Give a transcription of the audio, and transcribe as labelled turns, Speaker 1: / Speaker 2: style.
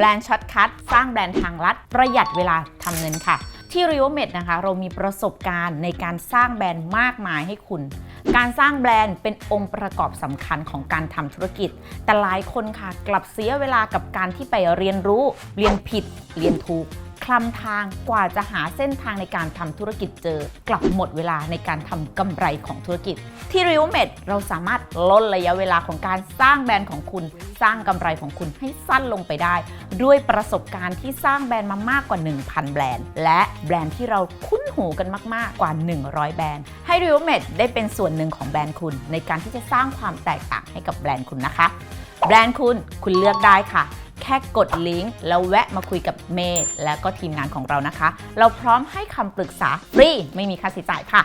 Speaker 1: แบรนด์ช็อตคัทสร้างแบรนด์ทางลัด ประหยัดเวลาทำเงินค่ะ ที่ริโอเมดนะคะ เรามีประสบการณ์ในการสร้างแบรนด์มากมายให้คุณ การสร้างแบรนด์เป็นองค์ประกอบสำคัญของการทำธุรกิจ แต่หลายคนค่ะ กลับเสียเวลากับการที่ไปเรียนรู้ เรียนผิด เรียนถูก คลำทางกว่าจะหาเส้นทางในการทำธุรกิจเจอ กลับหมดเวลาในการทำกำไรของธุรกิจ ที่ r i o m e d เราสามารถลดระยะเวลาของการสร้างแบรนด์ของคุณ สร้างกำไรของคุณให้สั้นลงไปได้ ด้วยประสบการณ์ที่สร้างแบรนด์มามากกว่า 1,000 แบรนด์ และแบรนด์ที่เราคุ้นหูกันมากๆกว่า 100 แบรนด์ ให้ r i o m e d ได้เป็นส่วนหนึ่งของแบรนด์คุณ ในการที่จะสร้างความแตกต่างให้กับแบรนด์คุณนะคะแบรนด์คุณคุณเลือกได้ค่ะ แค่กดลิงก์แล้วแวะมาคุยกับเมย์ และก็ทีมงานของเรานะคะ เราพร้อมให้คำปรึกษาฟรีไม่มีค่าใช้จ่ายค่ะ